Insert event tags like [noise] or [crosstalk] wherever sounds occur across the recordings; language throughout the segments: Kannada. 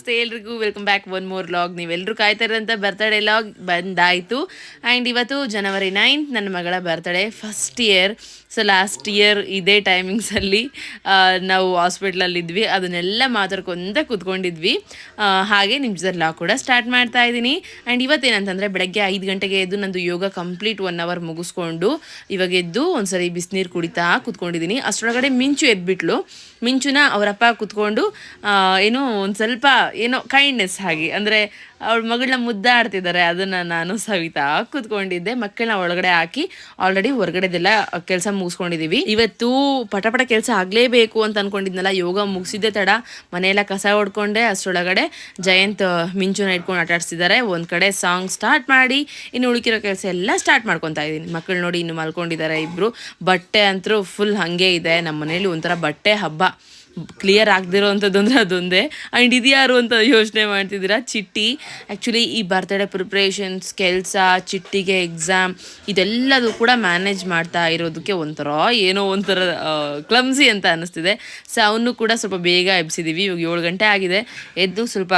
ನಮಸ್ತೆ ಎಲ್ರಿಗೂ. Welcome back one more log ನೀವೆಲ್ಲರೂ ಕಾಯ್ತಾ ಇರೋಂಥ ಬರ್ತಡೇ ಲಾಗ್ ಬಂದಾಯಿತು. ಆ್ಯಂಡ್ ಇವತ್ತು ಜನವರಿ ನೈನ್ತ್ ನನ್ನ ಮಗಳ birthday first year so last year ಇದೇ ಟೈಮಿಂಗ್ಸಲ್ಲಿ ನಾವು ಹಾಸ್ಪಿಟ್ಲಲ್ಲಿದ್ವಿ ಅದನ್ನೆಲ್ಲ ಮಾತಾಡ್ಕೊಂತ ಕೂತ್ಕೊಂಡಿದ್ವಿ. ಹಾಗೆ ನಿಮ್ಮ ಜೊತೆ ಲಾಗ್ ಕೂಡ ಸ್ಟಾರ್ಟ್ ಮಾಡ್ತಾ ಇದ್ದೀನಿ. ಆ್ಯಂಡ್ ಇವತ್ತೇನಂತಂದರೆ ಬೆಳಗ್ಗೆ ಐದು ಗಂಟೆಗೆ ಎದ್ದು ನಂದು ಯೋಗ ಕಂಪ್ಲೀಟ್ ಒನ್ ಅವರ್ ಮುಗಿಸ್ಕೊಂಡು, ಇವಾಗ ಎದ್ದು ಒಂದ್ಸರಿ ಬಿಸಿನೀರು ಕುಡಿತಾ ಕೂತ್ಕೊಂಡಿದ್ದೀನಿ. ಅಷ್ಟರೊಳಗಡೆ ಮಿಂಚು ಎದ್ಬಿಟ್ಲು. ಮಿಂಚುನ ಅವರಪ್ಪ ಕೂತ್ಕೊಂಡು ಏನೋ ಒಂದು ಸ್ವಲ್ಪ, ಏನೋ ಕೈಂಡ್ನೆಸ್ ಹಾಗೆ, ಅಂದರೆ ಅವಳ ಮಗಳನ್ನ ಮುದ್ದಾಡ್ತಿದ್ದಾರೆ, ಅದನ್ನು ನಾನು ಸವಿತಾ ಕೂತ್ಕೊಂಡಿದ್ದೆ. ಮಕ್ಕಳನ್ನ ಒಳಗಡೆ ಹಾಕಿ ಆಲ್ರೆಡಿ ಹೊರಗಡೆದೆಲ್ಲ ಕೆಲಸ ಮುಗಿಸ್ಕೊಂಡಿದ್ದೀವಿ ಇವತ್ತು ಪಟಪಟ ಕೆಲಸ ಆಗಲೇಬೇಕು ಅಂತ ಅನ್ಕೊಂಡಿದ್ನಲ್ಲ, ಯೋಗ ಮುಗಿಸಿದ್ದೆ ತಡ. ಮನೆಯೆಲ್ಲ ಕಸ ಹೊಡ್ಕೊಂಡೆ ಅಷ್ಟರೊಳಗಡೆ ಜಯಂತ್ ಮಿಂಚುನ ಇಟ್ಕೊಂಡು ಆಟ ಆಡ್ಸಿದ್ದಾರೆ ಒಂದು ಕಡೆ ಸಾಂಗ್ ಸ್ಟಾರ್ಟ್ ಮಾಡಿ, ಇನ್ನು ಉಳುಕಿರೋ ಕೆಲಸ ಎಲ್ಲ ಸ್ಟಾರ್ಟ್ ಮಾಡ್ಕೊತಾ ಇದ್ದೀನಿ. ಮಕ್ಕಳು ನೋಡಿ ಇನ್ನು ಮಲ್ಕೊಂಡಿದ್ದಾರೆ ಇಬ್ಬರು ಬಟ್ಟೆ ಅಂತೂ ಫುಲ್ ಹಾಗೆ ಇದೆ. ನಮ್ಮ ಮನೇಲಿ ಒಂಥರ ಬಟ್ಟೆ ಹಬ್ಬ. ಕ್ಲಿಯರ್ ಆಗದಿರೋ ಅಂಥದ್ದು ಅಂದರೆ ಅದೊಂದೇ. ಆ್ಯಂಡ್ ಇದ್ಯಾರು ಅಂತ ಯೋಚನೆ ಮಾಡ್ತಿದ್ದೀರಾ? ಚಿಟ್ಟಿ. ಆ್ಯಕ್ಚುಲಿ ಈ ಬರ್ತ್ಡೇ ಪ್ರಿಪ್ರೇಷನ್ಸ್ ಕೆಲಸ, ಚಿಟ್ಟಿಗೆ ಎಕ್ಸಾಮ್ ಇದೆಲ್ಲದೂ ಕೂಡ ಮ್ಯಾನೇಜ್ ಮಾಡ್ತಾ ಇರೋದಕ್ಕೆ ಒಂಥರ ಏನೋ ಒಂಥರ ಕ್ಲಮ್ಸಿ ಅಂತ ಅನ್ನಿಸ್ತಿದೆ ಸೊ ಅವನು ಕೂಡ ಸ್ವಲ್ಪ ಬೇಗ ಎಬ್ಸಿದ್ದೀವಿ ಇವಾಗ ಏಳು ಗಂಟೆ ಆಗಿದೆ. ಎದ್ದು ಸ್ವಲ್ಪ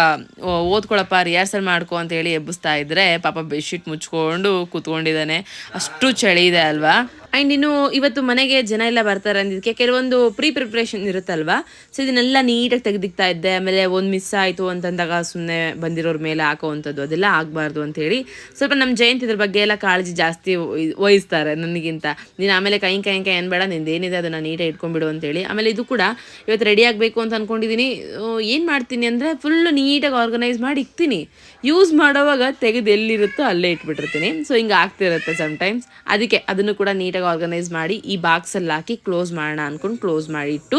ಓದ್ಕೊಳಪ್ಪ ರಿಹರ್ಸಲ್ ಮಾಡ್ಕೊ ಅಂತ ಹೇಳಿ ಎಬ್ಬಿಸ್ತಾ ಇದ್ದರೆ ಪಾಪ ಬೆಡ್ಶೀಟ್ ಮುಚ್ಕೊಂಡು ಕೂತ್ಕೊಂಡಿದ್ದಾನೆ. ಅಷ್ಟು ಚಳಿ ಇದೆ ಅಲ್ವಾ? ಆ್ಯಂಡ್ ಇನ್ನು ಇವತ್ತು ಮನೆಗೆ ಜನ ಎಲ್ಲ ಬರ್ತಾರೆ ಅಂದಿದ್ದಕ್ಕೆ ಕೆಲವೊಂದು ಪ್ರೀ ಪ್ರಿಪ್ರೇಷನ್ ಇರುತ್ತಲ್ವಾ? ಸೊ ಇದನ್ನೆಲ್ಲ ನೀಟಾಗಿ ತೆಗೆದಿಕ್ತಾ ಇದ್ದೆ. ಆಮೇಲೆ ಒಂದು ಮಿಸ್ ಆಯಿತು ಅಂತಂದಾಗ ಸುಮ್ಮನೆ ಬಂದಿರೋರ ಮೇಲೆ ಹಾಕೋವಂಥದ್ದು ಅದೆಲ್ಲ ಆಗಬಾರ್ದು ಅಂತೇಳಿ. ಸ್ವಲ್ಪ ನಮ್ಮ ಜಯಂತಿ ಇದ್ರ ಬಗ್ಗೆ ಎಲ್ಲ ಕಾಳಜಿ ಜಾಸ್ತಿ ವಹಿ- ವಹಿಸ್ತಾರೆ ನನಗಿಂತ. ನೀನು ಆಮೇಲೆ ಕೈ ಕೈ ಕೈ ಅನ್ಬೇಡ, ನಿಂದು ಏನಿದೆ ಅದನ್ನು ನೀಟಾಗಿ ಇಟ್ಕೊಂಡ್ಬಿಡು ಅಂತೇಳಿ. ಆಮೇಲೆ ಇದು ಕೂಡ ಇವತ್ತು ರೆಡಿ ಆಗಬೇಕು ಅಂತ ಅಂದ್ಕೊಂಡಿದ್ದೀನಿ ಏನು ಮಾಡ್ತೀನಿ ಅಂದರೆ ಫುಲ್ಲು ನೀಟಾಗಿ ಆರ್ಗನೈಸ್ ಮಾಡಿ ಇಕ್ತೀನಿ. ಯೂಸ್ ಮಾಡೋವಾಗ ತೆಗೆದು ಎಲ್ಲಿರುತ್ತೋ ಅಲ್ಲೇ ಇಟ್ಬಿಟ್ಟಿರ್ತೀನಿ. ಸೊ ಹಿಂಗೆ ಆಗ್ತಿರುತ್ತೆ ಸಮ್ಟೈಮ್ಸ್ ಅದಕ್ಕೆ ಅದನ್ನು ಕೂಡ ನೀಟಾಗಿ ಆರ್ಗನೈಸ್ ಮಾಡಿ ಈ ಬಾಕ್ಸಲ್ಲಿ ಹಾಕಿ ಕ್ಲೋಸ್ ಮಾಡೋಣ ಅಂದ್ಕೊಂಡು ಕ್ಲೋಸ್ ಮಾಡಿಟ್ಟು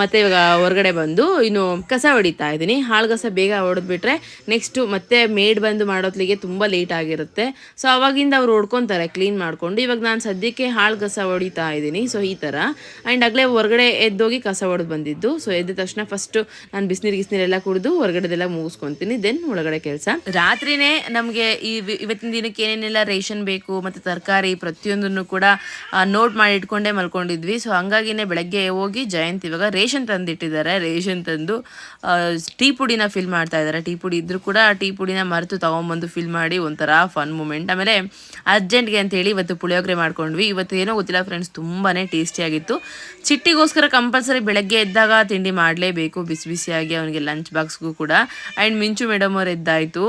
ಮತ್ತು ಇವಾಗ ಹೊರಗಡೆ ಬಂದು ಇನ್ನು ಕಸ ಹೊಡಿತಾ ಇದ್ದೀನಿ. ಹಾಳು ಕಸ ಬೇಗ ಹೊಡೆದ್ಬಿಟ್ರೆ ನೆಕ್ಸ್ಟು ಮತ್ತೆ ಮೇಡ್ ಬಂದು ಮಾಡೋತ್ಲಿಗೆ ತುಂಬ ಲೇಟ್ ಆಗಿರುತ್ತೆ. ಸೊ ಅವಾಗಿಂದ ಅವ್ರು ಹೊಡ್ಕೊತಾರೆ ಕ್ಲೀನ್ ಮಾಡಿಕೊಂಡು. ಇವಾಗ ನಾನು ಸದ್ಯಕ್ಕೆ ಹಾಳು ಕಸ ಹೊಡಿತಾ ಇದ್ದೀನಿ ಸೊ ಈ ಥರ ಆ್ಯಂಡ್ ಆಗಲೇ ಹೊರಗಡೆ ಎದ್ದೋಗಿ ಕಸ ಹೊಡೆದು ಬಂದಿದ್ದು. ಸೊ ಎದ್ದ ತಕ್ಷಣ ಫಸ್ಟು ನಾನು ಬಿಸಿನೀರು ಗಿಸ್ನೀರೆಲ್ಲ ಕುಡಿದು ಹೊರಗಡೆದೆಲ್ಲ ಮುಗಿಸ್ಕೊತೀನಿ. ದೆನ್ ಒಳಗಡೆ ಕೆಲಸ. ರಾತ್ರಿನೇ ನಮಗೆ ಈ ಇವತ್ತಿನ ದಿನಕ್ಕೆ ಏನೇನೆಲ್ಲ ರೇಷನ್ ಬೇಕು, ಮತ್ತು ತರಕಾರಿ ಪ್ರತಿಯೊಂದನ್ನು ಕೂಡ ನೋಟ್ ಮಾಡಿ ಇಟ್ಕೊಂಡೇ ಮಲ್ಕೊಂಡಿದ್ವಿ. ಸೊ ಹಂಗಾಗಿನೇ ಬೆಳಗ್ಗೆ ಹೋಗಿ ಜಯಂತ್ ಇವಾಗ ರೇಷನ್ ತಂದಿಟ್ಟಿದ್ದಾರೆ. ರೇಷನ್ ತಂದು ಟೀ ಪುಡಿನ ಫಿಲ್ ಮಾಡ್ತಾ ಇದ್ದಾರೆ. ಟೀ ಪುಡಿ ಇದ್ರೂ ಕೂಡ ಟೀ ಪುಡಿನ ಮರೆತು ತೊಗೊಂಬಂದು ಫಿಲ್ ಮಾಡಿ ಒಂಥರ ಫನ್ ಮೂಮೆಂಟ್ ಆಮೇಲೆ ಅರ್ಜೆಂಟ್ಗೆ ಅಂತೇಳಿ ಇವತ್ತು ಪುಳಿಯೋಗರೆ ಮಾಡ್ಕೊಂಡ್ವಿ. ಇವತ್ತು ಏನೋ ಗೊತ್ತಿಲ್ಲ ಫ್ರೆಂಡ್ಸ್ ತುಂಬಾ ಟೇಸ್ಟಿಯಾಗಿತ್ತು ಚಿಟ್ಟಿಗೋಸ್ಕರ ಕಂಪಲ್ಸರಿ ಬೆಳಗ್ಗೆ ಎದ್ದಾಗ ತಿಂಡಿ ಮಾಡಲೇಬೇಕು. ಬಿಸಿ ಬಿಸಿಯಾಗಿ ಅವನಿಗೆ ಲಂಚ್ ಬಾಕ್ಸ್ಗೂ ಕೂಡ. ಆ್ಯಂಡ್ ಮಿಂಚು ಮೇಡಮ್ ಅವ್ರು ಎದ್ದಾಯಿತು.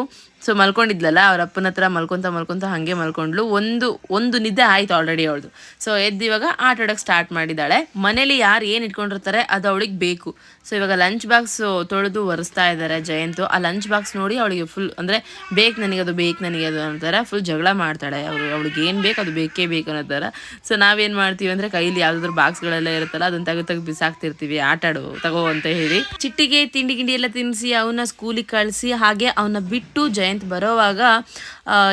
ಸೊ ಮಲ್ಕೊಂಡಿದ್ಲಲ್ಲ, ಅವ್ರ ಅಪ್ಪನ ಹತ್ರ ಮಲ್ಕೊಂತ ಮಲ್ಕೊಂತ ಹಾಗೆ ಮಲ್ಕೊಂಡ್ಲು. ಒಂದು ಒಂದು ನಿದ್ದೆ ಆಯ್ತು ಆಲ್ರೆಡಿ ಅವಳದು. ಸೊ ಎದ್ದು ಇವಾಗ ಆಟ ಆಡೋಕ್ಕೆ ಸ್ಟಾರ್ಟ್ ಮಾಡಿದ್ದಾಳೆ ಮನೇಲಿ ಯಾರು ಏನು ಇಟ್ಕೊಂಡಿರ್ತಾರೆ ಅದು ಅವಳಿಗೆ ಬೇಕು. ಸೊ ಇವಾಗ ಲಂಚ್ ಬಾಕ್ಸ್ ತೊಳೆದು ಒರೆಸ್ತಾ ಇದ್ದಾರೆ ಜಯಂತು. ಆ ಲಂಚ್ ಬಾಕ್ಸ್ ನೋಡಿ ಅವಳಿಗೆ ಫುಲ್ ಅಂದರೆ, ಬೇಕು ನನಗೆ ಅದು, ಬೇಕು ನನಗೆ ಅದು ಅಂತಾರ ಫುಲ್ ಜಗಳ ಮಾಡ್ತಾಳೆ. ಅವರು ಅವಳಿಗೆ ಏನು ಬೇಕು ಅದು ಬೇಕೇ ಬೇಕು ಅನ್ನೋ ಸೊ ನಾವೇನು ಮಾಡ್ತೀವಿ ಅಂದರೆ, ಕೈಲಿ ಯಾವುದಾದ್ರು ಬಾಕ್ಸ್ಗಳೆಲ್ಲ ಇರುತ್ತಲ್ಲ ಅದನ್ನ ತೆಗೆದು ತೆಗೆದು ಬಿಸಾಕ್ತಿರ್ತೀವಿ. ಆಟ ಆಡು, ತಗೋ ಅಂತ ಹೇಳಿ. ಚಿಟ್ಟಿಗೆ ತಿಂಡಿ ಗಿಂಡಿ ಎಲ್ಲ ತಿನ್ನಿಸಿ ಅವನ್ನ ಸ್ಕೂಲಿಗೆ ಕಳಿಸಿ, ಹಾಗೆ ಅವನ್ನ ಬಿಟ್ಟು ಜಯಂತ್ ಬರೋವಾಗ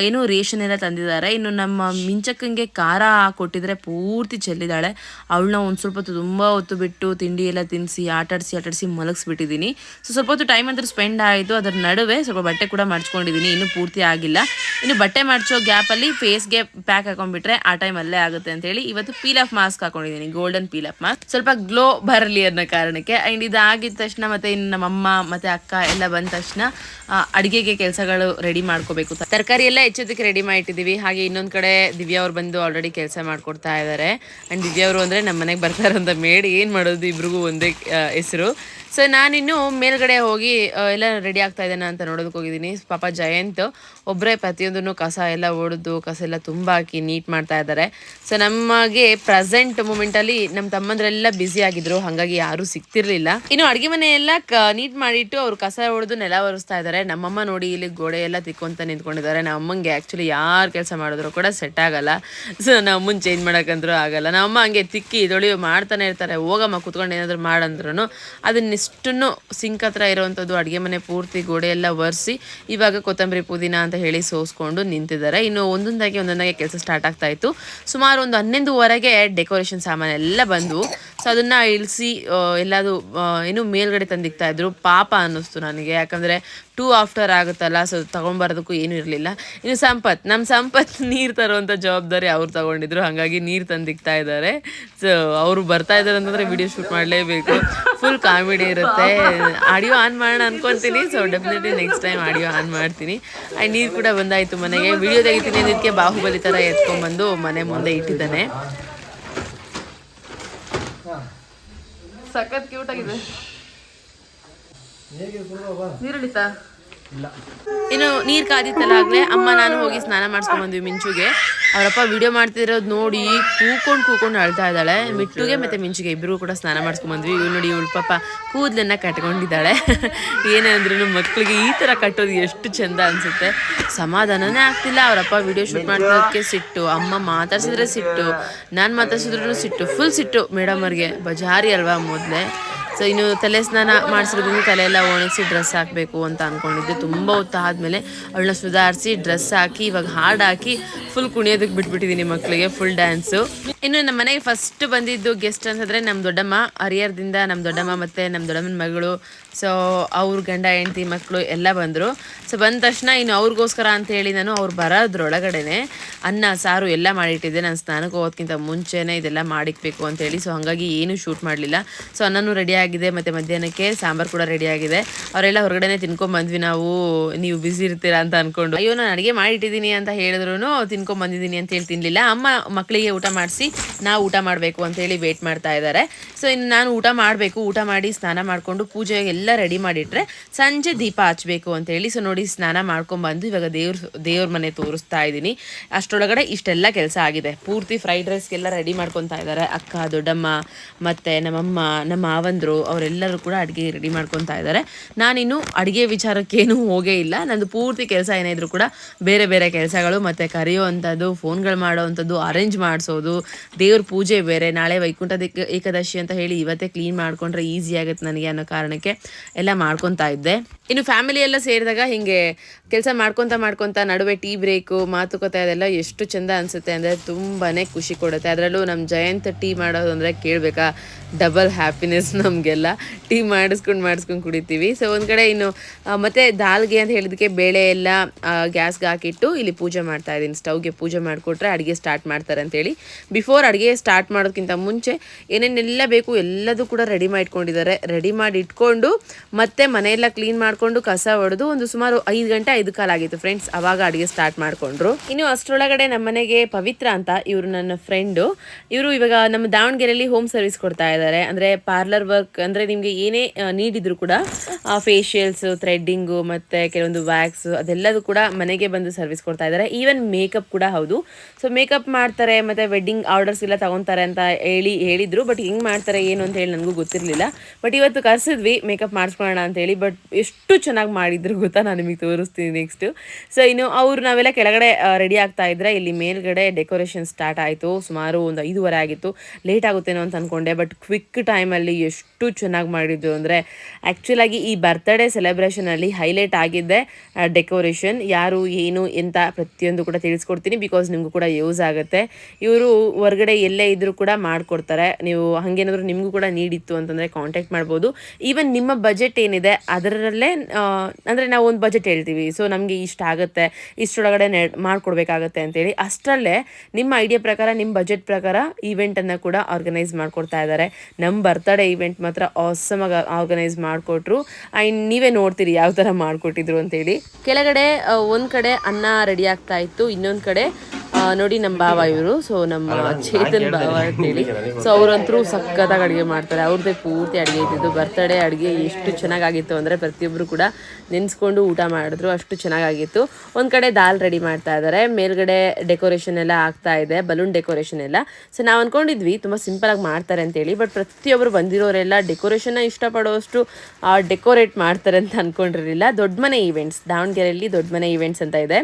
ಏನು ರೇಷನ್ ಎಲ್ಲ ತಂದಿದ್ದಾರೆ. ಇನ್ನು ನಮ್ಮ ಮಿಂಚಕ್ಕಂಗೆ ಖಾರ ಕೊಟ್ಟಿದ್ರೆ ಪೂರ್ತಿ ಚೆಲ್ಲಿದ್ದಾಳೆ. ಅವಳನ್ನ ಒಂದು ಸ್ವಲ್ಪ ಹೊತ್ತು ತುಂಬ ಹೊತ್ತು ಬಿಟ್ಟು ತಿಂಡಿ ಎಲ್ಲ ತಿನ್ನಿಸಿ ಆಟಾಡಿಸಿ ಆಟಾಡಿಸಿ ಮಲಗಿಸ್ಬಿಟ್ಟಿದ್ದೀನಿ. ಸೊ ಸ್ವಲ್ಪ ಹೊತ್ತು ಟೈಮ್ ಅಂತೂ ಸ್ಪೆಂಡ್ ಆಯಿತು. ಅದರ ನಡುವೆ ಸ್ವಲ್ಪ ಬಟ್ಟೆ ಕೂಡ ಮಡ್ಚ್ಕೊಂಡಿದ್ದೀನಿ ಇನ್ನೂ ಪೂರ್ತಿ ಆಗಿಲ್ಲ. ಇನ್ನು ಬಟ್ಟೆ ಮಡ್ಚೋ ಗ್ಯಾಪಲ್ಲಿ ಫೇಸ್ಗೆ ಪ್ಯಾಕ್ ಹಾಕೊಂಡ್ಬಿಟ್ರೆ ಆ ಟೈಮ್ ಅಲ್ಲೇ ಆಗುತ್ತೆ ಅಂತ ಹೇಳಿ ಇವತ್ತು ಪೀಲ್ ಆಫ್ ಮಾಸ್ಕ್ ಹಾಕೊಂಡಿದ್ದೀನಿ. ಗೋಲ್ಡನ್ ಪೀಲ್ ಆಫ್ ಮಾಸ್ಕ್ ಸ್ವಲ್ಪ ಗ್ಲೋ ಬರಲಿ ಅನ್ನೋ ಕಾರಣಕ್ಕೆ. ಆ್ಯಂಡ್ ಇದಾಗಿದ ತಕ್ಷಣ ಮತ್ತೆ ಇನ್ನು ನಮ್ಮಮ್ಮ ಮತ್ತೆ ಅಕ್ಕ ಎಲ್ಲ ಬಂದ ತಕ್ಷಣ ಅಡಿಗೆಗೆ ಕೆಲಸಗಳು ರೆಡಿ ಮಾಡ್ಕೋಬೇಕು ತರಕಾರಿ ಎಲ್ಲ ಹೆಚ್ಚೋದಕ್ಕೆ ರೆಡಿ ಮಾಡಿಟ್ಟಿದ್ದೀವಿ. ಹಾಗೆ ಇನ್ನೊಂದು ಕಡೆ ದಿವ್ಯಾ ಅವ್ರು ಬಂದು ಆಲ್ರೆಡಿ ಕೆಲಸ ಮಾಡ್ಕೊಡ್ತಾ ಇದ್ದಾರೆ ಅಂಡ್ ದಿವ್ಯಾ ಅವರು ಅಂದ್ರೆ ನಮ್ಮ ಮನೆಗೆ ಬರ್ತಾರಂತ ಮೇಡ್ ಏನು ಮಾಡೋದು ಇಬ್ರಿಗೂ ಒಂದೇ ಹೆಸರು. ಸೊ ನಾನಿನ್ನು ಮೇಲ್ಗಡೆ ಹೋಗಿ ಎಲ್ಲ ರೆಡಿ ಆಗ್ತಾ ಇದ್ದೇನೆ ಅಂತ ನೋಡೋದಕ್ಕೆ ಹೋಗಿದ್ದೀನಿ. ಪಾಪ ಜಯಂತ್ ಒಬ್ಬರೇ ಪ್ರತಿಯೊಂದನ್ನು ಕಸ ಎಲ್ಲ ಒಡೆದು, ಕಸ ಎಲ್ಲ ತುಂಬ ಹಾಕಿ ನೀಟ್ ಮಾಡ್ತಾ ಇದ್ದಾರೆ. ಸೊ ನಮಗೆ ಪ್ರೆಸೆಂಟ್ ಮೂಮೆಂಟಲ್ಲಿ ನಮ್ಮ ತಮ್ಮಂದ್ರೆಲ್ಲ ಬ್ಯುಸಿ ಆಗಿದ್ರು. ಹಾಗಾಗಿ ಯಾರೂ ಸಿಗ್ತಿರ್ಲಿಲ್ಲ. ಇನ್ನು ಅಡುಗೆ ಮನೆ ಎಲ್ಲ ನೀಟ್ ಮಾಡಿಟ್ಟು ಅವ್ರು ಕಸ ಹೊಡೆದು ನೆಲ ಒರೆಸ್ತಾ ಇದ್ದಾರೆ. ನಮ್ಮಮ್ಮ ನೋಡಿ ಇಲ್ಲಿ ಗೋಡೆ ಎಲ್ಲ ತಿಕ್ಕೊಂತ ನಿಂತ್ಕೊಂಡಿದ್ದಾರೆ. ನಮ್ಮಮ್ಮಂಗೆ ಆ್ಯಕ್ಚುಲಿ ಯಾರು ಕೆಲಸ ಮಾಡಿದ್ರು ಕೂಡ ಸೆಟ್ ಆಗಲ್ಲ. ಸೊ ನಮ್ಮನ್ನ ಚೇಂಜ್ ಮಾಡೋಕ್ಕಂದ್ರೂ ಆಗಲ್ಲ. ನಮ್ಮಮ್ಮ ಹಂಗೆ ತಿಕ್ಕಿ ಇದೊಳಿ ಮಾಡ್ತಾನೆ ಇರ್ತಾರೆ. ಹೋಗಮ್ಮ, ಕುತ್ಕೊಂಡು ಏನಾದರೂ ಮಾಡಂದ್ರೂ ಅದನ್ನಿಷ್ಟನ್ನು ಸಿಂಕ್ ಹತ್ರ ಇರೋವಂಥದ್ದು ಅಡುಗೆ ಮನೆ ಪೂರ್ತಿ ಗೋಡೆ ಎಲ್ಲ ಒರೆಸಿ ಇವಾಗ ಕೊತ್ತಂಬರಿ ಪುದೀನ ಅಂತ ಹೇಳಿ ಸೋಸ್ಕೊಂಡು ನಿಂತಿದ್ದಾರೆ. ಇನ್ನು ಒಂದೊಂದಾಗಿ ಒಂದೊಂದಾಗಿ ಕೆಲಸ ಸ್ಟಾರ್ಟ್ ಆಗ್ತಾ ಇತ್ತು. ಸುಮಾರು ಒಂದು ಹನ್ನೊಂದುವರೆಗೆ ಡೆಕೋರೇಷನ್ ಸಾಮಾನೆಲ್ಲ ಬಂದು ಸೊ ಅದನ್ನು ಇಳಿಸಿ ಎಲ್ಲದು ಆ, ಏನು ಮೇಲ್ಗಡೆ ತಂದಿಕ್ತಾ ಇದ್ರು. ಪಾಪ ಅನ್ನಿಸ್ತು ನನಗೆ. ಯಾಕಂದರೆ ಟೂ ಆಫ್ಟರ್ ಆಗುತ್ತಲ್ಲ ಸೊ ತೊಗೊಂಬರೋದಕ್ಕೂ ಏನೂ ಇರಲಿಲ್ಲ. ಇನ್ನು ಸಂಪತ್ ನಮ್ಮ ಸಂಪತ್ ನೀರು ತರುವಂಥ ಜವಾಬ್ದಾರಿ ಅವ್ರು ತಗೊಂಡಿದ್ರು ಹಾಗಾಗಿ ನೀರು ತಂದಿಕ್ತಾ ಇದ್ದಾರೆ. ಸೊ ಅವರು ಬರ್ತಾ ಇದ್ದಾರೆ ಅಂತಂದರೆ ವಿಡಿಯೋ ಶೂಟ್ ಮಾಡಲೇಬೇಕು. ಫುಲ್ ಕಾಮಿಡಿ ಇರುತ್ತೆ. ಆಡಿಯೋ ಆನ್ ಮಾಡೋಣ ಅನ್ಕೊಂತೀನಿ so definitely next time audio on ಮಾಡ್ತೀನಿ. ಆ್ಯಂಡ್ ನೀರು ಕೂಡ ಬಂದಾಯಿತು ಮನೆಗೆ. ವಿಡಿಯೋ ತೆಗಿತೀನಿ ಅದಕ್ಕೆ ಬಾಹುಬಲಿ ಥರ ಎತ್ಕೊಂಡ್ಬಂದು ಮನೆ ಮುಂದೆ ಇಟ್ಟಿದ್ದಾನೆ. ಸಖತ್ ಕ್ಯೂಟ್ ಆಗಿದೆ. ನೀರಳಿತಾ ಇನ್ನು ನೀರ್ ಕಾದಿತ್ತಲ್ಲ ಆಗ್ಲೆ ಅಮ್ಮ ನಾನು ಹೋಗಿ ಸ್ನಾನ ಮಾಡಿಸ್ಕೊಂಡ್ ಬಂದ್ವಿ ಮಿಂಚುಗೆ. ಅವರಪ್ಪ ವಿಡಿಯೋ ಮಾಡ್ತಿರೋದು ನೋಡಿ ಕೂಕೊಂಡು ಕೂಕೊಂಡು ಅಳ್ತಾ ಇದ್ದಾಳೆ. ಮಿಟ್ಟುಗೆ ಮತ್ತೆ ಮಿಂಚುಗೆ ಇಬ್ರು ಕೂಡ ಸ್ನಾನ ಮಾಡಿಸ್ಕೊಂಡ್ ಬಂದ್ವಿ. ಇವ್ ನೋಡಿ ಇವಳು ಪಾಪ ಕೂದ್ಲನ್ನ ಕಟ್ಕೊಂಡಿದ್ದಾಳೆ. ಏನಂದ್ರೂ ಮಕ್ಳಿಗೆ ಈ ತರ ಕಟ್ಟೋದು ಎಷ್ಟು ಚಂದ ಅನ್ಸುತ್ತೆ. ಸಮಾಧಾನನೇ ಆಗ್ತಿಲ್ಲ. ಅವರಪ್ಪ ವಿಡಿಯೋ ಶೂಟ್ ಮಾಡೋದಕ್ಕೆ ಸಿಟ್ಟು. ಅಮ್ಮ ಮಾತಾಡ್ಸಿದ್ರೆ ಸಿಟ್ಟು. ನಾನು ಮಾತಾಡ್ಸಿದ್ರು ಸಿಟ್ಟು. ಫುಲ್ ಸಿಟ್ಟು ಮೇಡಮ್ ಅವ್ರಿಗೆ. ಬಜಾರಿ ಅಲ್ವಾ ಮೊದಲೇ. ಸೊ ಇನ್ನು ತಲೆ ಸ್ನಾನ ಮಾಡಿಸಿರೋದ್ರಿಂದ ತಲೆ ಎಲ್ಲ ಒಣಗಿಸಿ ಡ್ರೆಸ್ ಹಾಕಬೇಕು ಅಂತ ಅಂದ್ಕೊಂಡಿದ್ದೆ ತುಂಬ ಹೊತ್ತು ಆದಮೇಲೆ ಅವಳನ್ನ ಸುಧಾರಿಸಿ ಡ್ರೆಸ್ ಹಾಕಿ, ಇವಾಗ ಹಾಡು ಹಾಕಿ ಫುಲ್ ಕುಣಿಯೋದಕ್ಕೆ ಬಿಟ್ಬಿಟ್ಟಿದ್ದೀನಿ ಮಕ್ಕಳಿಗೆ ಫುಲ್ ಡ್ಯಾನ್ಸು ಇನ್ನು ನಮ್ಮ ಮನೆಗೆ ಫಸ್ಟ್ ಬಂದಿದ್ದು ಗೆಸ್ಟ್ ಅಂತಂದರೆ ನಮ್ಮ ದೊಡ್ಡಮ್ಮ ಹರಿಯರ್ದಿಂದ ನಮ್ಮ ದೊಡ್ಡಮ್ಮ ಮತ್ತು ನಮ್ಮ ದೊಡ್ಡಮ್ಮನ ಮಗಳು ಸೊ ಅವ್ರ ಗಂಡ, ಹೆಂಡತಿ ಮಕ್ಕಳು ಎಲ್ಲ ಬಂದರು. ಸೊ ಬಂದ ತಕ್ಷಣ ಇನ್ನು ಅವ್ರಿಗೋಸ್ಕರ ಅಂತ ಹೇಳಿ ನಾನು ಅವ್ರು ಬರೋದ್ರೊಳಗಡೆನೆ ಅನ್ನ, ಸಾರು ಎಲ್ಲ ಮಾಡಿಟ್ಟಿದ್ದೆ. ನಾನು ಸ್ನಾನಕ್ಕೆ ಹೋಗೋದಕ್ಕಿಂತ ಮುಂಚೆನೇ ಇದೆಲ್ಲ ಮಾಡಿಕ್ಬೇಕು ಅಂತ ಹೇಳಿ. ಸೊ ಹಾಗಾಗಿ ಏನು ಶೂಟ್ ಮಾಡಲಿಲ್ಲ. ಸೊ ಅನ್ನನೂ ರೆಡಿ ಆಗಿದೆ. ಮತ್ತು ಮಧ್ಯಾಹ್ನಕ್ಕೆ ಸಾಂಬಾರು ಕೂಡ ರೆಡಿ ಆಗಿದೆ. ಅವರೆಲ್ಲ ಹೊರಗಡೆನೆ ತಿನ್ಕೊಂಬಂದ್ವಿ ನಾವು. ನೀವು ಬ್ಯುಸಿ ಇರ್ತೀರಾ ಅಂತ ಅಂದ್ಕೊಂಡು ಅಯ್ಯೋ, ನಾನು ಅಡುಗೆ ಮಾಡಿಟ್ಟಿದ್ದೀನಿ ಅಂತ ಹೇಳಿದ್ರು ತಿನ್ಕೊಂಬಂದಿದ್ದೀನಿ ಅಂತ ಹೇಳಿ ತಿನ್ನಲಿಲ್ಲ ಅಮ್ಮ ಮಕ್ಕಳಿಗೆ ಊಟ ಮಾಡಿಸಿ, ನಾವು ಊಟ ಮಾಡಬೇಕು ಅಂತ ಹೇಳಿ ವೇಟ್ ಮಾಡ್ತಾ ಇದ್ದಾರೆ. ಸೊ ಇನ್ನು ನಾನು ಊಟ ಮಾಡಬೇಕು. ಊಟ ಮಾಡಿ ಸ್ನಾನ ಮಾಡಿಕೊಂಡು ಪೂಜೆ ಎಲ್ಲ ರೆಡಿ ಮಾಡಿಟ್ರೆ ಸಂಜೆ ದೀಪ ಹಚ್ಚಬೇಕು ಅಂತ ಹೇಳಿ ಸೊ ನೋಡಿ, ಸ್ನಾನ ಮಾಡ್ಕೊಂಬಂದು ಇವಾಗ ದೇವ್ರ ದೇವ್ರ ಮನೆ ತೋರಿಸ್ತಾ ಇದ್ದೀನಿ. ಅಷ್ಟರೊಳಗಡೆ ಇಷ್ಟೆಲ್ಲ ಕೆಲಸ ಆಗಿದೆ. ಪೂರ್ತಿ ಫ್ರೈಡ್ ರೈಸ್ಗೆಲ್ಲ ರೆಡಿ ಮಾಡ್ಕೊತಾ ಇದ್ದಾರೆ. ಅಕ್ಕ, ದೊಡ್ಡಮ್ಮ, ಮತ್ತು ನಮ್ಮಮ್ಮ, ನಮ್ಮ ಮಾವಂದರು, ಅವರೆಲ್ಲರೂ ಕೂಡ ಅಡುಗೆ ರೆಡಿ ಮಾಡ್ಕೊತಾ ಇದ್ದಾರೆ. ನಾನಿನ್ನು ಅಡುಗೆ ವಿಚಾರಕ್ಕೇನು ಹೋಗೇ ಇಲ್ಲ. ನಂದು ಪೂರ್ತಿ ಕೆಲಸ ಏನಿದ್ರು ಕೂಡ ಬೇರೆ ಬೇರೆ ಕೆಲಸಗಳು, ಮತ್ತು ಕರೆಯುವಂಥದ್ದು, ಫೋನ್ಗಳು ಮಾಡೋವಂಥದ್ದು ಅರೇಂಜ್ ಮಾಡಿಸೋದು, ದೇವ್ರ ಪೂಜೆ ಬೇರೆ. ನಾಳೆ ವೈಕುಂಠದ ಏಕಾದಶಿ ಅಂತ ಹೇಳಿ ಇವತ್ತೇ ಕ್ಲೀನ್ ಮಾಡಿಕೊಂಡ್ರೆ ಈಸಿ ಆಗುತ್ತೆ ನನಗೆ ಅನ್ನೋ ಕಾರಣಕ್ಕೆ. ಎಲ್ಲ ಮಾಡ್ಕೊತಾ ಇದ್ದೆ. ಇನ್ನು ಫ್ಯಾಮಿಲಿ ಎಲ್ಲ ಸೇರಿದಾಗ ಹಿಂಗೆ ಕೆಲಸ ಮಾಡ್ಕೊತ ಮಾಡ್ಕೊತ ನಡುವೆ ಟೀ ಬ್ರೇಕು ಮಾತುಕತೆ ಅದೆಲ್ಲ ಎಷ್ಟು ಚಂದ ಅನಿಸುತ್ತೆ ಅಂದರೆ ತುಂಬಾ ಖುಷಿ ಕೊಡುತ್ತೆ. ಅದರಲ್ಲೂ ನಮ್ಮ ಜಯಂತ್ ಟೀ ಮಾಡೋದು ಅಂದರೆ ಕೇಳಬೇಕಾ? ಡಬಲ್ ಹ್ಯಾಪಿನೆಸ್ ನಮಗೆಲ್ಲ. ಟೀ ಮಾಡಿಸ್ಕೊಂಡು ಮಾಡಿಸ್ಕೊಂಡು ಕುಡಿತೀವಿ. ಸೊ ಒಂದು ಕಡೆ ಇನ್ನು ಮತ್ತು ದಾಲ್ಗೆ ಅಂತ ಹೇಳಿದಕ್ಕೆ ಬೇಳೆ ಎಲ್ಲ ಗ್ಯಾಸ್ಗೆ ಹಾಕಿಟ್ಟು ಇಲ್ಲಿ ಪೂಜೆ ಮಾಡ್ತಾ ಇದ್ದೀನಿ. ಸ್ಟವ್ಗೆ ಪೂಜೆ ಮಾಡಿಕೊಟ್ರೆ ಅಡುಗೆ ಸ್ಟಾರ್ಟ್ ಮಾಡ್ತಾರೆ ಅಂತೇಳಿ. ಬಿಫೋರ್ ಅಡುಗೆ ಸ್ಟಾರ್ಟ್ ಮಾಡೋದಕ್ಕಿಂತ ಮುಂಚೆ ಏನೇನೆಲ್ಲ ಬೇಕು ಎಲ್ಲದೂ ಕೂಡ ರೆಡಿ ಮಾಡಿಟ್ಕೊಂಡಿದ್ದಾರೆ. ರೆಡಿ ಮಾಡಿ ಇಟ್ಕೊಂಡು ಮತ್ತೆ ಮನೆಯೆಲ್ಲ ಕ್ಲೀನ್ ಮಾಡ್ಕೊಂಡು ಕಸ ಹೊಡೆದು ಒಂದು ಸುಮಾರು ಐದು ಗಂಟೆ, ಐದು ಕಾಲಾಗಿತ್ತು ಫ್ರೆಂಡ್ಸ್ ಅವಾಗ ಅಡುಗೆ ಸ್ಟಾರ್ಟ್ ಮಾಡಿಕೊಂಡ್ರು. ಇನ್ನು ಅಷ್ಟರೊಳಗಡೆ ನಮ್ಮ ಮನೆಗೆ ಪವಿತ್ರ ಅಂತ ಇವರು ನನ್ನ ಫ್ರೆಂಡು ಇವರು ಇವಾಗ ನಮ್ಮ ದಾವಣಗೆರೆಯಲ್ಲಿ ಹೋಮ್ ಸರ್ವಿಸ್ ಕೊಡ್ತಾ ಇದ್ದಾರೆ. ಅಂದರೆ ಪಾರ್ಲರ್ ವರ್ಕ್ ಅಂದರೆ ನಿಮಗೆ ಏನೇ ನೀಡಿದ್ರು ಕೂಡ ಫೇಶಿಯಲ್ಸ್ ಥ್ರೆಡ್ಡಿಂಗು ಮತ್ತು ಕೆಲವೊಂದು ವ್ಯಾಕ್ಸ್ ಅದೆಲ್ಲದೂ ಕೂಡ ಮನೆಗೆ ಬಂದು ಸರ್ವಿಸ್ ಕೊಡ್ತಾ ಇದ್ದಾರೆ. ಈವನ್ ಮೇಕಪ್ ಕೂಡ ಹೌದು. ಸೊ ಮೇಕಪ್ ಮಾಡ್ತಾರೆ, ಮತ್ತು ವೆಡ್ಡಿಂಗ್ ಆರ್ಡರ್ಸ್ ಎಲ್ಲ ತಗೊತಾರೆ ಅಂತ ಹೇಳಿ ಹೇಳಿದ್ರು. ಬಟ್ ಹಿಂಗ್ ಮಾಡ್ತಾರೆ, ಏನು ಅಂತ ಹೇಳಿ ನನಗೂ ಗೊತ್ತಿರಲಿಲ್ಲ. ಬಟ್ ಇವತ್ತು ಕರ್ಸಿದ್ವಿ ಮೇಕಪ್ ಮಾಡಿಸ್ಕೊಳ್ಳೋಣ ಅಂತ ಹೇಳಿ ಬಟ್ ಎಷ್ಟು ಚೆನ್ನಾಗಿ ಮಾಡಿದ್ರು ಗೊತ್ತಾ ನಾನು ನಿಮಗೆ ತೋರಿಸ್ತೀನಿ ನೆಕ್ಸ್ಟು ಸೊ ಇನ್ನು ಅವ್ರು ನಾವೆಲ್ಲ ಕೆಳಗಡೆ ರೆಡಿ ಆಗ್ತಾ ಇದ್ರೆ ಇಲ್ಲಿ ಮೇಲ್ಗಡೆ ಡೆಕೋರೇಷನ್ ಸ್ಟಾರ್ಟ್ ಆಯಿತು. ಸುಮಾರು ಒಂದು ಐದೂವರೆ ಆಗಿತ್ತು. ಲೇಟ್ ಆಗುತ್ತೇನೋ ಅಂತ ಅಂದ್ಕೊಂಡೆ ಬಟ್ ಕ್ವಿಕ್ ಟೈಮಲ್ಲಿ ಎಷ್ಟು ಚೆನ್ನಾಗಿ ಮಾಡಿದ್ರು ಅಂದರೆ ಆ್ಯಕ್ಚುಲಾಗಿ ಈ ಬರ್ತ್ಡೇ ಸೆಲೆಬ್ರೇಷನಲ್ಲಿ ಹೈಲೈಟ್ ಆಗಿದ್ದೆ ಡೆಕೋರೇಷನ್ ಯಾರು, ಏನು, ಎಂತ ಪ್ರತಿಯೊಂದು ಕೂಡ ತಿಳಿಸ್ಕೊಡ್ತೀನಿ ಬಿಕಾಸ್ ನಿಮಗೂ ಕೂಡ ಯೂಸ್ ಆಗುತ್ತೆ. ಇವರು ಹೊರಗಡೆ ಎಲ್ಲೇ ಇದ್ದರೂ ಕೂಡ ಮಾಡಿಕೊಡ್ತಾರೆ. ನೀವು ಹಾಗೇನಾದರೂ ನಿಮಗೂ ಕೂಡ ನೀಡಿತ್ತು ಅಂತಂದರೆ ಕಾಂಟ್ಯಾಕ್ಟ್ ಮಾಡ್ಬೋದು. ಈವನ್ ನಿಮ್ಮ ಬಜೆಟ್ ಏನಿದೆ, ಅದರಲ್ಲೇ ಅಂದರೆ ನಾವು ಒಂದು ಬಜೆಟ್ ಹೇಳ್ತೀವಿ. ಸೊ ನಮಗೆ ಇಷ್ಟ ಆಗುತ್ತೆ, ಇಷ್ಟರೊಳಗಡೆ ನೆ, ಮಾಡಿಕೊಡ್ಬೇಕಾಗತ್ತೆ ಅಂತೇಳಿ ಅಷ್ಟರಲ್ಲೇ ನಿಮ್ಮ ಐಡಿಯಾ ಪ್ರಕಾರ ನಿಮ್ಮ ಬಜೆಟ್ ಪ್ರಕಾರ ಈವೆಂಟನ್ನು ಕೂಡ ಆರ್ಗನೈಸ್ ಮಾಡಿಕೊಡ್ತಾ ಇದ್ದಾರೆ ನಮ್ಮ ಬರ್ತಡೇ ಈವೆಂಟ್ ಮಾತ್ರ ಆಸಮಾಗಿ ಆರ್ಗನೈಸ್ ಮಾಡಿಕೊಟ್ರು. ಆ್ಯಂಡ್ ನೀವೇ ನೋಡ್ತೀರಿ ಯಾವ ಥರ ಮಾಡಿಕೊಟ್ಟಿದ್ರು ಅಂತೇಳಿ. ಕೆಳಗಡೆ ಒಂದು ಕಡೆ ಅನ್ನ ರೆಡಿ ಆಗ್ತಾ ಇತ್ತು, ಇನ್ನೊಂದು ಕಡೆ ನೋಡಿ ನಮ್ಮ ಭಾವ ಇವರು. ಸೊ ನಮ್ಮ ಚೇತನ್ ಭಾವ ಅಂತೇಳಿ ಸೊ ಅವರಂತರೂ ಸಖತ್ತಾಗಿ ಅಡುಗೆ ಮಾಡ್ತಾರೆ. ಅವ್ರದ್ದೇ ಪೂರ್ತಿ ಅಡುಗೆ ಇದ್ದಿದ್ದು. ಬರ್ತಡೇ ಅಡುಗೆ ಎಷ್ಟು ಚೆನ್ನಾಗಾಗಿತ್ತು ಅಂದರೆ ಪ್ರತಿಯೊಬ್ಬರು ಕೂಡ ನೆನೆಸ್ಕೊಂಡು ಊಟ ಮಾಡಿದ್ರು ಅಷ್ಟು ಚೆನ್ನಾಗಾಗಿತ್ತು. ಒಂದು ಕಡೆ ದಾಲ್ ರೆಡಿ ಮಾಡ್ತಾ ಇದ್ದಾರೆ ಮೇಲ್ಗಡೆ ಡೆಕೋರೇಷನ್ ಎಲ್ಲ ಆಗ್ತಾ ಇದೆ ಬಲೂನ್ ಡೆಕೋರೇಷನ್ ಎಲ್ಲ. ಸೊ ನಾವು ಅಂದ್ಕೊಂಡಿದ್ವಿ ತುಂಬ ಸಿಂಪಲಾಗಿ ಮಾಡ್ತಾರೆ ಅಂತೇಳಿ ಬಟ್ ಪ್ರತಿಯೊಬ್ಬರು ಬಂದಿರೋರೆಲ್ಲ ಡೆಕೋರೇಷನ್ನ ಇಷ್ಟಪಡೋಷ್ಟು ಡೆಕೋರೇಟ್ ಮಾಡ್ತಾರೆ ಅಂತ ಅಂದ್ಕೊಂಡಿರಲಿಲ್ಲ ದೊಡ್ಡ ಮನೆ ಈವೆಂಟ್ಸ್ ದಾವಣಗೆರೆಯಲ್ಲಿ ದೊಡ್ಡ ಮನೆ ಈವೆಂಟ್ಸ್ ಅಂತ ಇದೆ.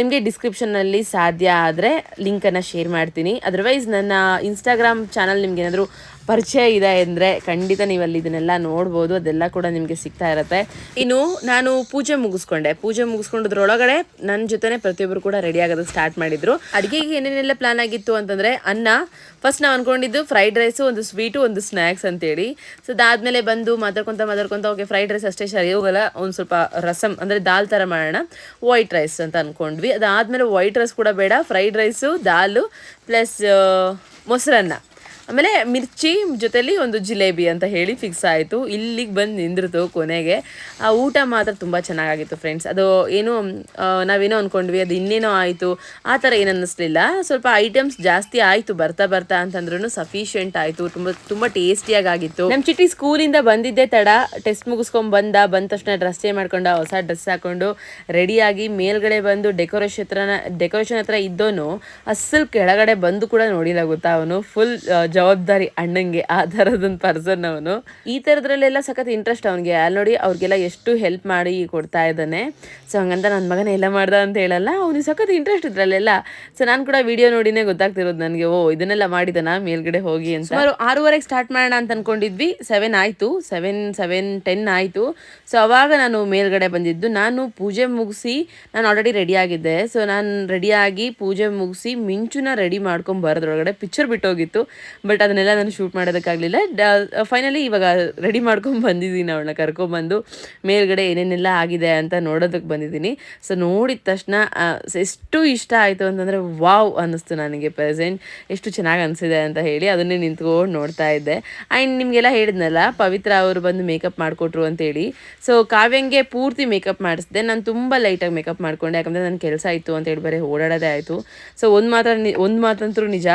ನಿಮಗೆ ಡಿಸ್ಕ್ರಿಪ್ಷನ್ನಲ್ಲಿ ಸಾಧ್ಯ ಆದರೆ ಲಿಂಕನ್ನು ಶೇರ್ ಮಾಡ್ತೀನಿ. ಅದರ್ವೈಸ್ ನನ್ನ ಇನ್ಸ್ಟಾಗ್ರಾಮ್ ಚಾನಲ್ ನಿಮ್ಗೆ ಏನಾದರೂ ಪರಿಚಯ ಇದೆ ಅಂದರೆ ಖಂಡಿತ ನೀವು ಅಲ್ಲಿ ಇದನ್ನೆಲ್ಲ ನೋಡ್ಬೋದು, ಅದೆಲ್ಲ ಕೂಡ ನಿಮಗೆ ಸಿಗ್ತಾ ಇರುತ್ತೆ. ಇನ್ನು ನಾನು ಪೂಜೆ ಮುಗಿಸ್ಕೊಂಡೆ. ಪೂಜೆ ಮುಗಿಸ್ಕೊಂಡದ್ರೊಳಗಡೆ ನನ್ನ ಜೊತೆನೆ ಪ್ರತಿಯೊಬ್ಬರು ಕೂಡ ರೆಡಿ ಆಗೋದಕ್ಕೆ ಸ್ಟಾರ್ಟ್ ಮಾಡಿದ್ರು. ಅಡುಗೆಗೆ ಏನೇನೆಲ್ಲ ಪ್ಲಾನ್ ಆಗಿತ್ತು ಅಂತಂದರೆ ಅನ್ನ ಫಸ್ಟ್ ನಾವು ಅನ್ಕೊಂಡಿದ್ದು ಫ್ರೈಡ್ ರೈಸು ಒಂದು ಸ್ವೀಟು ಒಂದು ಸ್ನ್ಯಾಕ್ಸ್ ಅಂತೇಳಿ. ಸೊ ಅದಾದಮೇಲೆ ಬಂದು ಮಾತಾಡ್ಕೊತ ಮಾತಾಡ್ಕೊತ, ಓಕೆ ಫ್ರೈಡ್ ರೈಸ್ ಅಷ್ಟೇ ಸರಿ ಹೋಗಲ್ಲ ಒಂದು ಸ್ವಲ್ಪ ರಸಮ್ ಅಂದರೆ ದಾಲ್ ಥರ ಮಾಡೋಣ. ವೈಟ್ ರೈಸ್ ಅಂತ ಅಂದ್ಕೊಂಡ್ವಿ ಅದಾದಮೇಲೆ ವೈಟ್ ರೈಸ್ ಕೂಡ ಬೇಡ ಫ್ರೈಡ್ ರೈಸು ದಾಲು ಪ್ಲಸ್ ಮೊಸರನ್ನ. ಆಮೇಲೆ ಮಿರ್ಚಿ ಜೊತೆಲಿ ಒಂದು ಜಿಲೇಬಿ ಅಂತ ಹೇಳಿ ಫಿಕ್ಸ್ ಆಯಿತು. ಇಲ್ಲಿಗೆ ಬಂದು ನಿಂದ್ರಿತು ಕೊನೆಗೆ. ಆ ಊಟ ಮಾತ್ರ ತುಂಬ ಚೆನ್ನಾಗಾಗಿತ್ತು ಫ್ರೆಂಡ್ಸ್ ಅದು ಏನು ನಾವೇನೋ ಅಂದ್ಕೊಂಡ್ವಿ ಅದು ಇನ್ನೇನೋ ಆಯಿತು. ಆ ಥರ ಏನು ಅನ್ನಿಸ್ಲಿಲ್ಲ ಸ್ವಲ್ಪ ಐಟಮ್ಸ್ ಜಾಸ್ತಿ ಆಯಿತು, ಬರ್ತಾ ಬರ್ತಾ ಅಂತಂದ್ರೂ ಸಫಿಷಿಯೆಂಟ್ ಆಯಿತು. ತುಂಬ ತುಂಬ ಟೇಸ್ಟಿಯಾಗಿ ಆಗಿತ್ತು ನಮ್ಮ ಚಿಟಿ ಸ್ಕೂಲಿಂದ ಬಂದಿದ್ದೆ ತಡ. ಟೆಸ್ಟ್ ಮುಗಿಸ್ಕೊಂಡು ಬಂದ ಬಂದ ತಕ್ಷಣ ಡ್ರೆಸ್ ಚೇಂಜ್ ಮಾಡ್ಕೊಂಡು ಹೊಸ ಡ್ರೆಸ್ ಹಾಕೊಂಡು ರೆಡಿಯಾಗಿ ಮೇಲ್ಗಡೆ ಬಂದು ಡೆಕೋರೇಷನ್ ಹತ್ರ ಡೆಕೋರೇಷನ್ ಹತ್ರ ಇದ್ದೋನು ಅಸಲ್ ಕೆಳಗಡೆ ಬಂದು ಕೂಡ ನೋಡಿಲ್ಲ ಗೊತ್ತಾ ಅವನು. ಫುಲ್ ಜವಾಬ್ದಾರಿ ಅಣ್ಣಂಗೆ, ಆ ಥರದೊಂದು ಪರ್ಸನ್ ಅವನು. ಈ ಥರದ್ರಲ್ಲೆಲ್ಲ ಸಖತ್ ಇಂಟ್ರೆಸ್ಟ್ ಅವನಿಗೆ. ಅಲ್ಲಿ ನೋಡಿ ಅವ್ರಿಗೆಲ್ಲ ಎಷ್ಟು ಹೆಲ್ಪ್ ಮಾಡಿ ಕೊಡ್ತಾ ಇದ್ದಾನೆ. ಸೊ ಹಂಗಂತ ನನ್ನ ಮಗನ ಎಲ್ಲ ಮಾಡ್ದ ಅಂತ ಹೇಳಲ್ಲ. ಅವ್ನಿಗೆ ಸಖತ್ ಇಂಟ್ರೆಸ್ಟ್ ಇದ್ರಲ್ಲೆಲ್ಲ. ಸೊ ನಾನು ಕೂಡ ವಿಡಿಯೋ ನೋಡಿನೇ ಗೊತ್ತಾಗ್ತಿರೋದು ನನಗೆ. ಓ, ಇದನ್ನೆಲ್ಲ ಮಾಡಿದನ ಮೇಲ್ಗಡೆ ಹೋಗಿ ಅಂತ. ಸುಮಾರು ಆರೂವರೆಗೆ ಸ್ಟಾರ್ಟ್ ಮಾಡೋಣ ಅಂತ ಅನ್ಕೊಂಡಿದ್ವಿ. ಸೆವೆನ್ ಆಯಿತು. ಸೆವೆನ್ ಸೆವೆನ್ ಟೆನ್ ಆಯಿತು. ಸೊ ಅವಾಗ ನಾನು ಮೇಲ್ಗಡೆ ಬಂದಿದ್ದು. ನಾನು ಪೂಜೆ ಮುಗಿಸಿ ನಾನು ಆಲ್ರೆಡಿ ರೆಡಿ ಆಗಿದ್ದೆ. ಸೊ ನಾನು ರೆಡಿಯಾಗಿ ಪೂಜೆ ಮುಗಿಸಿ ಮಿಂಚುನ ರೆಡಿ ಮಾಡ್ಕೊಂಡು ಬರೋದ್ರೊಳಗಡೆ ಪಿಕ್ಚರ್ ಬಿಟ್ಟೋಗಿತ್ತು. ಬಟ್ ಅದನ್ನೆಲ್ಲ ನಾನು ಶೂಟ್ ಮಾಡೋದಕ್ಕಾಗಲಿಲ್ಲ. ಫೈನಲಿ ಇವಾಗ ರೆಡಿ ಮಾಡ್ಕೊಂಡು ಬಂದಿದ್ದೀನಿ ಅವಳನ್ನ ಕರ್ಕೊಂಬಂದು. ಮೇಲ್ಗಡೆ ಏನೇನೆಲ್ಲ ಆಗಿದೆ ಅಂತ ನೋಡೋದಕ್ಕೆ ಬಂದಿದ್ದೀನಿ. ಸೊ ನೋಡಿದ ತಕ್ಷಣ ಎಷ್ಟು ಇಷ್ಟ ಆಯಿತು ಅಂತಂದರೆ ವಾವ್ ಅನ್ನಿಸ್ತು ನನಗೆ ಪ್ರೆಸೆಂಟ್ ಎಷ್ಟು ಚೆನ್ನಾಗಿ ಅನಿಸಿದೆ ಅಂತ ಹೇಳಿ ಅದನ್ನೇ ನಿಂತ್ಕೊಂಡು ನೋಡ್ತಾ ಇದ್ದೆ. ಆ್ಯಂಡ್ ನಿಮಗೆಲ್ಲ ಹೇಳಿದ್ನಲ್ಲ, ಪವಿತ್ರ ಅವರು ಬಂದು ಮೇಕಪ್ ಮಾಡಿಕೊಟ್ರು ಅಂತೇಳಿ. ಸೊ ಕಾವ್ಯಂಗೆ ಪೂರ್ತಿ ಮೇಕಪ್ ಮಾಡಿಸಿದೆ. ನಾನು ತುಂಬ ಲೈಟಾಗಿ ಮೇಕಪ್ ಮಾಡಿಕೊಂಡೆ. ಯಾಕಂದರೆ ನನ್ನ ಕೆಲಸ ಇತ್ತು ಅಂತೇಳಿ ಬರೀ ಓಡಾಡೋದೇ ಆಯಿತು. ಸೊ ಒಂದು ಮಾತ್ರ ಒಂದು ಮಾತಂತರೂ ನಿಜ.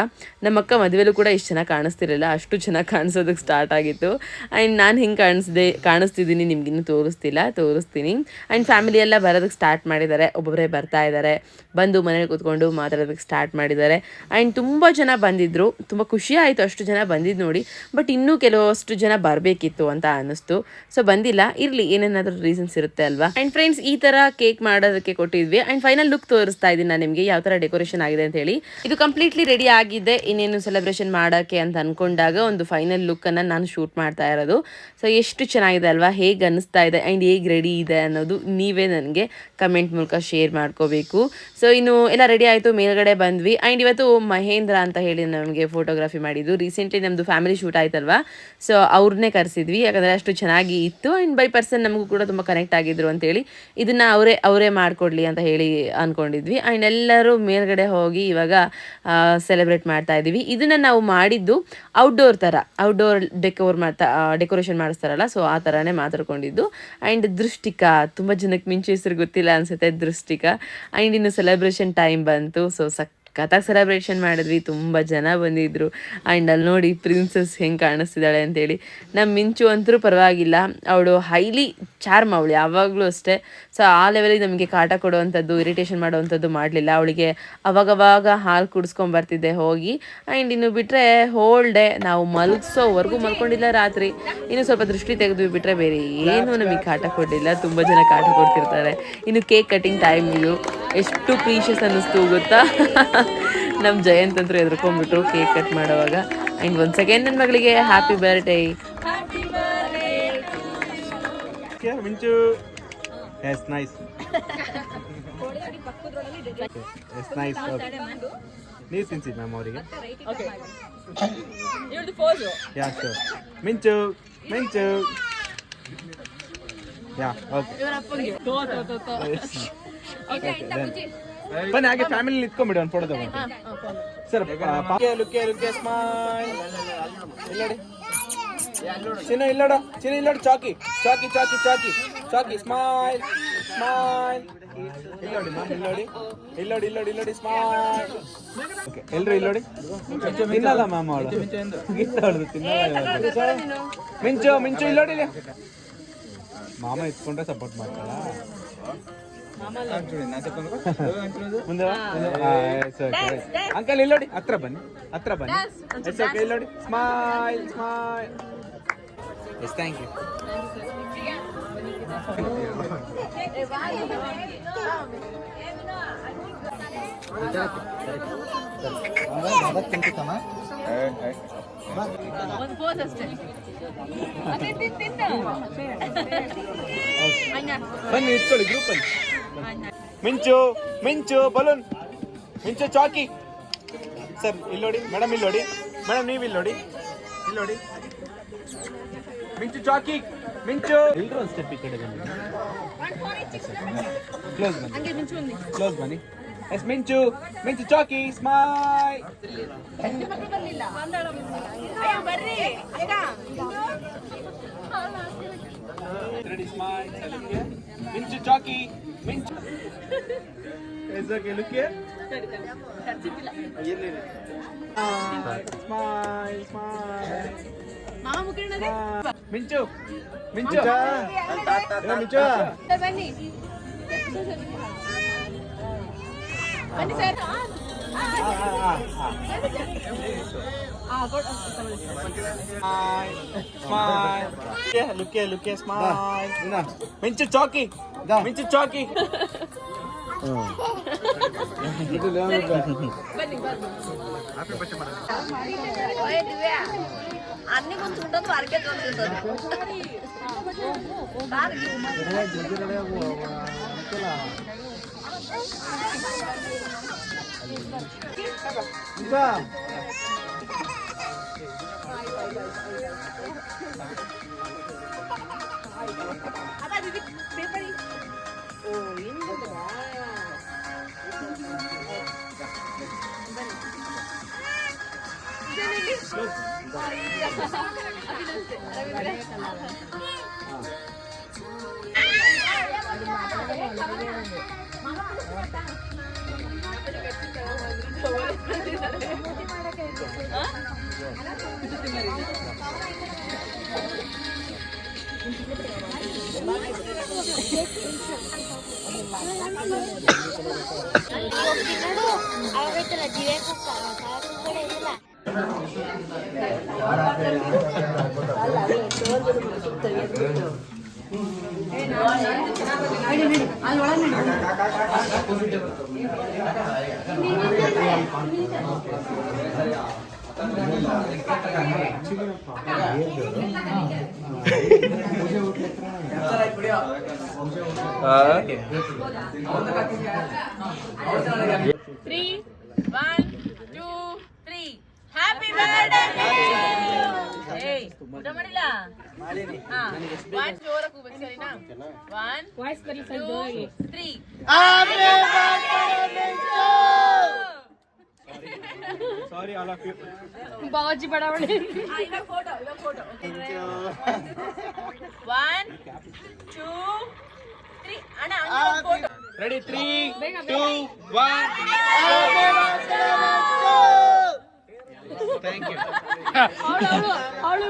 ನಮ್ಮ ಅಕ್ಕ ಮದುವೆಲೂ ಕೂಡ ಇಷ್ಟು ಚೆನ್ನಾಗಿ ಕಾಣಿಸ್ತಿರಲಿಲ್ಲ, ಅಷ್ಟು ಚೆನ್ನಾಗಿ ಕಾಣಿಸೋದಕ್ಕೆ ಸ್ಟಾರ್ಟ್ ಆಗಿತ್ತು. ಆ್ಯಂಡ್ ನಾನು ಹಿಂಗೆ ಕಾಣಿಸ್ದೆ ಕಾಣಿಸ್ತಿದ್ದೀನಿ ನಿಮ್ಗಿನ್ನೂ ತೋರಿಸ್ತಿಲ್ಲ, ತೋರಿಸ್ತೀನಿ. ಆ್ಯಂಡ್ ಫ್ಯಾಮಿಲಿ ಎಲ್ಲ ಬರೋದಕ್ಕೆ ಸ್ಟಾರ್ಟ್ ಮಾಡಿದ್ದಾರೆ ಒಬ್ಬೊಬ್ಬರೇ ಬರ್ತಾ ಇದ್ದಾರೆ ಬಂದು ಮನೇಲಿ ಕೂತ್ಕೊಂಡು ಮಾತಾಡೋದಕ್ಕೆ ಸ್ಟಾರ್ಟ್ ಮಾಡಿದ್ದಾರೆ. ಆ್ಯಂಡ್ ತುಂಬ ಜನ ಬಂದಿದ್ದರು ತುಂಬ ಖುಷಿ ಆಯಿತು ಅಷ್ಟು ಜನ ಬಂದಿದ್ದು ನೋಡಿ ಬಟ್ ಇನ್ನೂ ಕೆಲವಷ್ಟು ಜನ ಬರಬೇಕಿತ್ತು ಅಂತ ಅನ್ನಿಸ್ತು. ಸೊ ಬಂದಿಲ್ಲ, ಇರಲಿ, ಏನೇನಾದರೂ ರೀಸನ್ಸ್ ಇರುತ್ತೆ ಅಲ್ವಾ? ಆ್ಯಂಡ್ ಫ್ರೆಂಡ್ಸ್ ಈ ಥರ ಕೇಕ್ ಮಾಡೋದಕ್ಕೆ ಕೊಟ್ಟಿದ್ವಿ. ಆ್ಯಂಡ್ ಫೈನಲ್ ಲುಕ್ ತೋರಿಸ್ತಾ ಇದ್ದೀನಿ ನಾನು ನಿಮಗೆ, ಯಾವ ಥರ ಡೆಕೋರೇಷನ್ ಆಗಿದೆ ಅಂತ ಹೇಳಿ. ಇದು ಕಂಪ್ಲೀಟ್ಲಿ ರೆಡಿ ಆಗಿದೆ, ಇನ್ನೇನು ಸೆಲೆಬ್ರೇಷನ್ ಮಾಡೋಕ್ಕೆ ಅಂತ ಅಂದ್ಕೊಂಡಾಗ ಒಂದು ಫೈನಲ್ ಲುಕ್ಕನ್ನು ನಾನು ಶೂಟ್ ಮಾಡ್ತಾ ಇರೋದು. ಸೊ ಎಷ್ಟು ಚೆನ್ನಾಗಿದೆ ಅಲ್ವಾ? ಹೇಗೆ ಅನ್ನಿಸ್ತಾ ಇದೆ? ಆ್ಯಂಡ್ ಹೇಗೆ ರೆಡಿ ಇದೆ ಅನ್ನೋದು ನೀವೇ ನನಗೆ ಕಮೆಂಟ್ ಮೂಲಕ ಶೇರ್ ಮಾಡ್ಕೋಬೇಕು. ಸೊ ಇನ್ನು ಎಲ್ಲ ರೆಡಿ ಆಯಿತು, ಮೇಲ್ಗಡೆ ಬಂದ್ವಿ. ಆ್ಯಂಡ್ ಇವತ್ತು ಮಹೇಂದ್ರ ಅಂತ ಹೇಳಿ ನಮಗೆ ಫೋಟೋಗ್ರಫಿ ಮಾಡಿದ್ದು. ರೀಸೆಂಟ್ಲಿ ನಮ್ಮದು ಫ್ಯಾಮಿಲಿ ಶೂಟ್ ಆಯ್ತಲ್ವಾ? ಸೊ ಅವ್ರನ್ನೇ ಕರೆಸಿದ್ವಿ. ಯಾಕಂದರೆ ಅಷ್ಟು ಚೆನ್ನಾಗಿ ಇತ್ತು. ಆ್ಯಂಡ್ ಬೈ ಪರ್ಸನ್ ನಮಗೂ ಕೂಡ ತುಂಬ ಕನೆಕ್ಟ್ ಆಗಿದ್ರು ಅಂತೇಳಿ ಇದನ್ನು ಅವರೇ ಅವರೇ ಮಾಡಿಕೊಡ್ಲಿ ಅಂತ ಹೇಳಿ ಅಂದ್ಕೊಂಡಿದ್ವಿ ಆ್ಯಂಡ್ ಎಲ್ಲರೂ ಮೇಲ್ಗಡೆ ಹೋಗಿ ಇವಾಗ ಸೆಲೆಬ್ರೇಟ್ ಮಾಡ್ತಾ ಇದ್ದೀವಿ ಇದನ್ನು ನಾವು ಮಾಡಿದ್ದು ಔಟ್ಡೋರ್ ಥರ ಔಟ್ಡೋರ್ ಡೆಕೋರ್ ಮಾಡ್ತಾ ಡೆಕೋರೇಷನ್ ಮಾಡಿಸ್ತಾರಲ್ಲ ಸೊ ಆ ಥರನೇ ಮಾತಾಡ್ಕೊಂಡಿದ್ದು. ಆ್ಯಂಡ್ ದೃಷ್ಟಿಕಾ, ತುಂಬ ಜನಕ್ಕೆ ಮಿಂಚು ಹೆಸರು ಗೊತ್ತಿಲ್ಲ ಅನಿಸುತ್ತೆ ದೃಷ್ಟಿಕಾ. ಆ್ಯಂಡ್ ಇನ್ನು ಸೆಲೆಬ್ರೇಷನ್ ಟೈಮ್ ಬಂತು ಸೊ ಸಕ್ ಕಥಾಕ್ ಸೆಲೆಬ್ರೇಷನ್ ಮಾಡಿದ್ವಿ, ತುಂಬ ಜನ ಬಂದಿದ್ದರು ಆ್ಯಂಡ್ ಅಲ್ಲಿ ನೋಡಿ ಪ್ರಿನ್ಸಸ್ ಹೆಂಗೆ ಕಾಣಿಸ್ತಿದ್ದಾಳೆ ಅಂತೇಳಿ. ನಮ್ಮ ಮಿಂಚು ಅಂತರೂ ಪರವಾಗಿಲ್ಲ. ಅವಳು ಹೈಲಿ ಚಾರ್ಮ್ ಅವಳು ಯಾವಾಗಲೂ ಅಷ್ಟೇ. ಸೊ ಆ ಲೆವೆಲಿಗೆ ನಮಗೆ ಕಾಟ ಕೊಡುವಂಥದ್ದು ಇರಿಟೇಷನ್ ಮಾಡುವಂಥದ್ದು ಮಾಡಲಿಲ್ಲ. ಅವಳಿಗೆ ಅವಾಗವಾಗ ಹಾಲು ಕುಡಿಸ್ಕೊಂಬರ್ತಿದ್ದೆ ಹೋಗಿ. ಆ್ಯಂಡ್ ಇನ್ನು ಬಿಟ್ಟರೆ ಹೋಲ್ ಡೇ ನಾವು ಮಲಗಿಸೋವರೆಗೂ ಮಲ್ಕೊಂಡಿಲ್ಲ ರಾತ್ರಿ. ಇನ್ನು ಸ್ವಲ್ಪ ದೃಷ್ಟಿ ತೆಗೆದು ಬಿಟ್ಟರೆ ಬೇರೆ ಏನೂ ನಮಗೆ ಕಾಟ ಕೊಡಲಿಲ್ಲ. ತುಂಬ ಜನ ಕಾಟ ಕೊಡ್ತಿರ್ತಾರೆ. ಇನ್ನು ಕೇಕ್ ಕಟ್ಟಿಂಗ್ ಟೈಮ್ ಇದು. ಎಷ್ಟು ಪ್ರೀಶಿಯಸ್ ಅನ್ನಿಸ್ತು ಗೊತ್ತಾ? [laughs] ನಮ್ಮ ಜಯಂತ್ ಅಂತೂ ಎದ್ರುಕೊಂಡ್ಬಿಟ್ರು ಕೇಕ್ ಕಟ್ ಮಾಡೋವಾಗ. ಆ್ಯಂಡ್ ಒಂದು ಸೆಕೆಂಡ್ ನನ್ನ ಮಗಳಿಗೆ happy birthday Minchu yes nice yes nice nice. Okay. ನೀರು ತಿನ್ಸಿ ಮ್ಯಾಮ್ ಅವರಿಗೆ ಯಾ ಶೋರ್ ಮಿಂಚು ಮಿಂಚು ಯಾ ಓಕೆ ಬನ್ನಿ ಹಾಗೆ ಫ್ಯಾಮಿಲಿ ನಿಂತ್ಕೊಂಡ್ಬಿಡಿ ಒಂದು ಫೋಟೋ ತಗೊಂಡು. Sir look look smile. ಇಲ್ಲಡಿ. ಚಿನ್ನ ಇಲ್ಲಡ ಚಿನ್ನ ಇಲ್ಲಡ ಚಾಕಿ. ಚಾಕಿ ಚಾಕಿ ಚಾಕಿ. ಚಾಕಿ ಸ್ಮೈಲ್ ಸ್ಮೈಲ್. ಇಲ್ಲಡಿ ಇಲ್ಲಡಿ ಇಲ್ಲಡಿ ಇಲ್ಲಡಿ ಇಲ್ಲಡಿ ಇಲ್ಲೋಡಿ ಸ್ಮೈಲ್. ಓಕೆ ಎಲ್ರು ಇಲ್ಲೋಡಿ? ತಿನ್ನಲ್ಲ ಮ್ಯಾಮ್ ಅವಳು. ಗೀತ ತಿನ್ನಲ್ಲ. ಮಿಂಚು ಮಿಂಚು ಇಲ್ಲೋಡಿ ಮಾಮ ಇಟ್ಕೊಂಡ್ರೆ ಸಪೋರ್ಟ್ ಮಾಡ್ತಾಳ? ಮುಂದೆ ಅಂಕಲ್ ಇಲ್ಲೋಡಿ ಹತ್ರ ಬನ್ನಿ ಹತ್ರ ಬನ್ನಿ. ಇಲ್ಲೋಡಿ smile smile yes thank you ಬನ್ನಿ ಇಟ್ಕೊಳ್ಳಿ ಗ್ರೂಪ್ ಅಲ್ಲಿ. ಮಿಂಚು ಮಿಂಚು ಬಲೂನ್. ಮಿಂಚು ಚಾಕಿ. ಸರ್ ಇಲ್ಲಿ ನೋಡಿ ಮೇಡಮ್ ಇಲ್ಲಿ ನೋಡಿ ಮೇಡಮ್ ನೀವು ಇಲ್ಲಿ ನೋಡಿ ಇಲ್ಲಿ ನೋಡಿ ಮಿಂಚು ಚಾಕಿ. ಮಿಂಚು. ಎಲ್ಲರೂ ಒಂದು ಸ್ಟೆಪ್ ಈ ಕಡೆ ಬನ್ನಿ. ಕ್ಲೋಸ್ ಬನ್ನಿ. ಹಂಗೆ ಮಿಂಚು ಒಂದು ಕ್ಲೋಸ್ ಬನ್ನಿ. ಎಸ್ ಮಿಂಚು. ಮಿಂಚು ಚಾಕಿ. ಸ್ಮೈಲ್. ಮಕ್ಕಳು ಬರ್ಲಿಲ್ಲ. ಅಯ್ಯೋ ಬರ್ರಿ. ಅಕ್ಕ. Ready smile. ಮಿಂಚು ಚಾಕಿ. ಮಿಂಚು ಎಸಕ್ಕೆ ಲುಕ್ಕೆ ಸ್ಮೈಲ್ ಸ್ಮೈಲ್ ಮಾಮ ಮುಖಂಡನೇ ಮಿಂಚು ಮಿಂಚು ಏ, ಮಿಂಚು ಬನ್ನಿ ಬನ್ನಿ ಸರ್ ಸ್ಮೈಲ್ ಲುಕ್ಕೆ ಲುಕ್ಕೆ ಸ್ಮೈಲ್ ಮಿಂಚು ಚಾಕಿ ಮಿಂಚು [laughs] ಚಾಕಿ three one two three happy one two sorry photo photo 1 2 ready three two one thank you ಅವಳು ಅವಳು